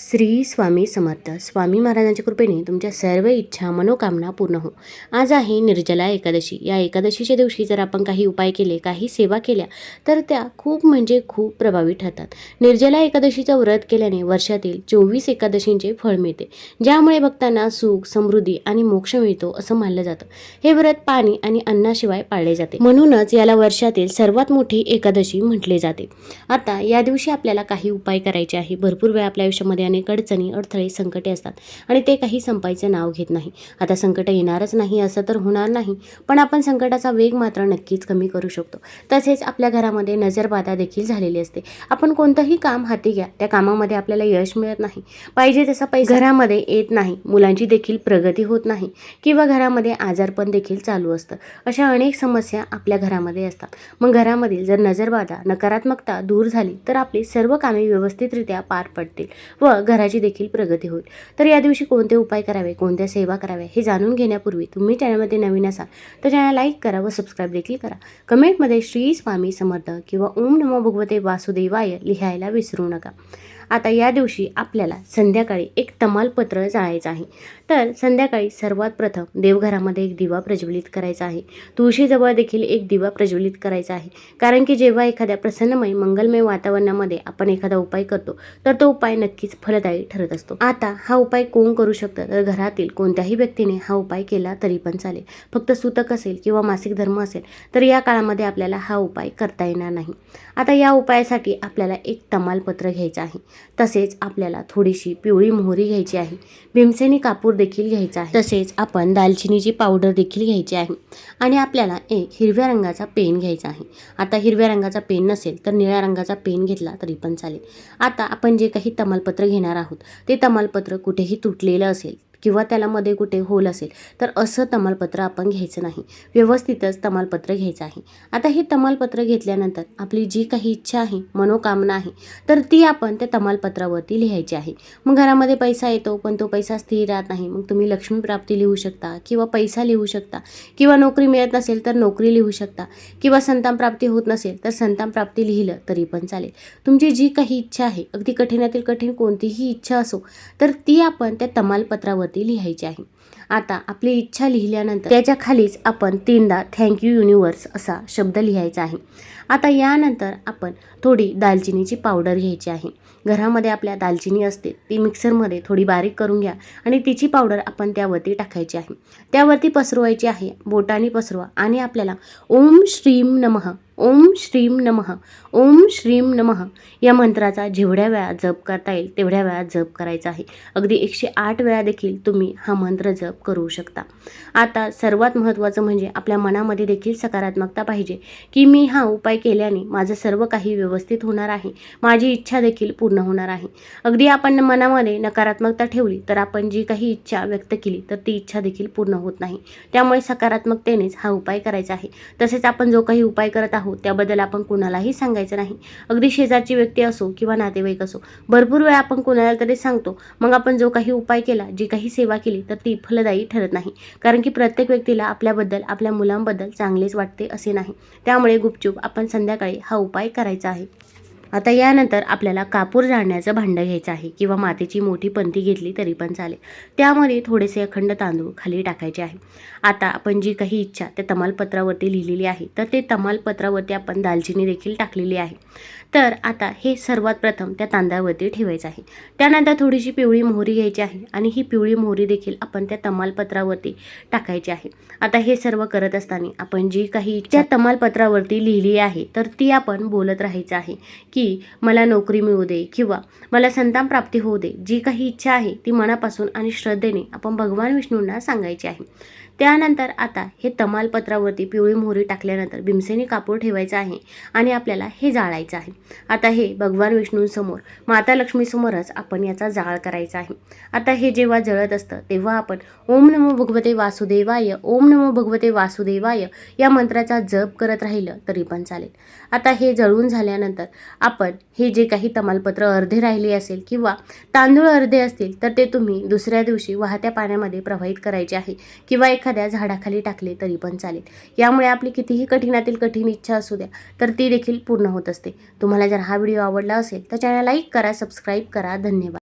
श्री स्वामी समर्थ. स्वामी महाराजांच्या कृपेने तुमच्या सर्व इच्छा मनोकामना पूर्ण हो. आज आहे निर्जला एकादशी. या एकादशीच्या दिवशी जर आपण काही उपाय केले काही सेवा केल्या तर त्या खूप म्हणजे खूप प्रभावी ठरतात. निर्जला एकादशीचं व्रत केल्याने वर्षातील चोवीस एकादशींचे फळ मिळते. ज्यामुळे भक्तांना सुख समृद्धी आणि मोक्ष मिळतो असं मानलं जातं. हे व्रत पाणी आणि अन्नाशिवाय पाळले जाते. म्हणूनच याला वर्षातील सर्वात मोठी एकादशी म्हटले जाते. आता या दिवशी आपल्याला काही उपाय करायचे आहे. भरपूर वेळा आपल्या आयुष्यामध्ये अनेक अडचणी अडथळे संकटे असतात. आणि ते काही संपायचं नाव घेत नाही. आता संकट येणारच नाही असं तर होणार नाही. पण आपण संकटाचा वेग मात्र नक्कीच कमी करू शकतो. तसेच आपल्या घरामध्ये नजरबाधा देखील झालेली असते. आपण कोणतंही काम हाती घ्या. त्या कामामध्ये आपल्याला यश मिळत नाही. पाहिजे तसा पैसा घरामध्ये येत नाही. मुलांची देखील प्रगती होत नाही. किंवा घरामध्ये आजारपण देखील चालू असतं. अशा अनेक समस्या आपल्या घरामध्ये असतात. मग घरामधील जर नजरबाधा नकारात्मकता दूर झाली तर आपली सर्व कामे व्यवस्थितरित्या पार पडतील व घराची देखील प्रगती होईल. तर या दिवशी कोणते उपाय करावे कोणत्या सेवा कराव्या हे जाणून घेण्यापूर्वी तुम्ही चॅनलमध्ये नवीन असाल तर चॅनल लाईक करा व सबस्क्राईब देखील करा. कमेंटमध्ये श्री स्वामी समर्थ किंवा ओम नमो भगवते वासुदेवाय लिहायला विसरू नका. आता या दिवशी आपल्याला संध्याकाळी एक तमालपत्र जाळायचं आहे. तर संध्याकाळी सर्वात प्रथम देवघरामध्ये एक दिवा प्रज्वलित करायचा आहे. तुळशीजवळ देखील एक दिवा प्रज्वलित करायचा आहे. कारण की जेव्हा एखाद्या प्रसन्नमय मंगलमय वातावरणामध्ये आपण एखादा उपाय करतो तर तो उपाय नक्कीच फलदायी ठरत असतो. आता हा उपाय कोण करू शकतं? तर घरातील कोणत्याही व्यक्तीने हा उपाय केला तरी पण चालेल. फक्त सुतक असेल किंवा मासिक धर्म असेल तर या काळामध्ये आपल्याला हा उपाय करता येणार नाही. आता या उपायासाठी आपल्याला एक तमालपत्र घ्यायचं आहे. तसेच आपल्याला थोडीशी पिवळी मोहरी घ्यायची आहे. भीमसेनी कापूर देखील घ्यायचा आहे. तसेच आपण दालचिनीची पावडर देखील घ्यायची आहे. आणि आपल्याला एक हिरव्या रंगाचा पेन घ्यायचा आहे. आता हिरव्या रंगाचा पेन नसेल तर निळ्या रंगाचा पेन घेतला तरी पण चालेल. आता आपण जे काही तमालपत्र घेणार आहोत ते तमालपत्र कुठेही तुटलेलं असेल किंवा त्याला मध्ये कुठे होल असेल तर असं तमालपत्र आपण घ्यायचं नाही. व्यवस्थितच तमालपत्र घ्यायचं आहे. आता हे तमालपत्र घेतल्यानंतर आपली जी काही इच्छा आहे मनोकामना आहे तर ती आपण त्या तमालपत्रावरती लिहायची आहे. मग घरामध्ये पैसा येतो पण तो पैसा स्थिर राहत नाही. मग तुम्ही लक्ष्मी प्राप्ती लिहू शकता किंवा पैसा लिहू शकता किंवा नोकरी मिळत नसेल तर नोकरी लिहू शकता किंवा संतान प्राप्ती होत नसेल तर संतान प्राप्ती लिहिलं तरी पण चालेल. तुमची जी काही इच्छा आहे अगदी कठीणातील कठीण कोणतीही इच्छा असो तर ती आपण त्या तमालपत्रावर वरती लिहायची आहे. आता आपली इच्छा लिहिल्यानंतर त्याच्या खालीच आपण तीनदा थँक्यू युनिवर्स असा शब्द लिहायचा आहे. आता यानंतर आपण थोडी दालचिनीची पावडर घ्यायची आहे. घरामध्ये आपल्या दालचिनी असते ती मिक्सरमध्ये थोडी बारीक करून घ्या आणि तिची पावडर आपण त्यावरती टाकायची आहे. त्यावरती पसरवायची आहे बोटाने पसरवा आणि आपल्याला ओम श्रीम नमः ओम श्रीम नमः. ओम श्रीम नमः. या मंत्राचा जेवढ्या वेळा जप करता येईल तेवढ्या वेळा जप करायचा आहे. अगदी एकशे आठ वेळा देखील तुम्ही हा मंत्र जप करू शकता. आता सर्वात महत्त्वाचं म्हणजे आपल्या मनामध्ये देखील सकारात्मकता पाहिजे. की मी हा उपाय केल्याने माझं सर्व काही व्यवस्थित होणार आहे. माझी इच्छा देखील पूर्ण होणार आहे. अगदी आपण मनामध्ये नकारात्मकता ठेवली तर आपण जी काही इच्छा व्यक्त केली तर ती इच्छा देखील पूर्ण होत नाही. त्यामुळे सकारात्मकतेनेच हा उपाय करायचा आहे. तसेच आपण जो काही उपाय करत आहोत त्याबद्दल आपण कुणालाही सांगायचं नाही. अगदी शेजारची व्यक्ती असो किंवा नातेवाईक असो भरपूर वेळा आपण कुणाला तरी सांगतो मग आपण जो काही उपाय केला जी काही सेवा केली तर ती फलदायी ठरत नाही. कारण की प्रत्येक व्यक्तीला आपल्याबद्दल आपल्या मुलांबद्दल चांगलेच वाटते असे नाही. त्यामुळे गुपचूप आपण संध्याकाळी हा उपाय करायचा आहे. आता यानंतर आपल्याला कापूर जाळण्याचं भांडं घ्यायचं आहे किंवा मातीची मोठी पंथी घेतली तरी पण चालेल. त्यामध्ये थोडेसे अखंड तांदूळ खाली टाकायचे आहे. आता आपण जी काही इच्छा त्या तमालपत्रावरती लिहिलेली आहे तर ते तमालपत्रावरती आपण दालचिनी देखील टाकलेली आहे. तर आता हे सर्वात प्रथम त्या तांदळावरती ठेवायचं आहे. त्यानंतर थोडीशी पिवळी मोहरी घ्यायची आहे आणि ही पिवळी मोहरी देखील आपण त्या तमालपत्रावरती टाकायची आहे. आता हे सर्व करत असताना आपण जी काही त्या तमालपत्रावरती लिहिली आहे तर ती आपण बोलत राहायचं आहे की की मला नोकरी मिळू दे किंवा मला संतान प्राप्ती होऊ दे. जी काही इच्छा आहे ती मनापासून आणि श्रद्धेने आपण भगवान विष्णूंना सांगायची आहे. त्यानंतर आता हे तमालपत्रावरती पिवळी मोहरी टाकल्यानंतर भीमसेनी कापूर ठेवायचं आहे आणि आपल्याला हे जाळायचं आहे. आता हे भगवान विष्णूंसमोर माता लक्ष्मीसमोरच आपण याचा जाळ करायचा आहे. आता हे जेव्हा जळत असतं तेव्हा आपण ओम नमो भगवते वासुदेवाय ओम नमो भगवते वासुदेवाय या मंत्राचा जप करत राहिलं तरी पण चालेल. आता हे जळून झाल्यानंतर आपण हे जे काही तमालपत्र अर्धे राहिले असेल किंवा तांदूळ अर्धे असतील तर ते तुम्ही दुसऱ्या दिवशी वाहत्या पाण्यामध्ये प्रवाहित करायचे आहे किंवा एखाद्या झाडाखाली टाकले तरी पण चालेल. यामुळे आपली कितीही कठीणातील कठीण इच्छा असू द्या तर ती देखील पूर्ण होत असते. तुम्हाला जर हा व्हिडिओ आवडला असेल तर चॅनल लाईक करा सबस्क्राईब करा. धन्यवाद.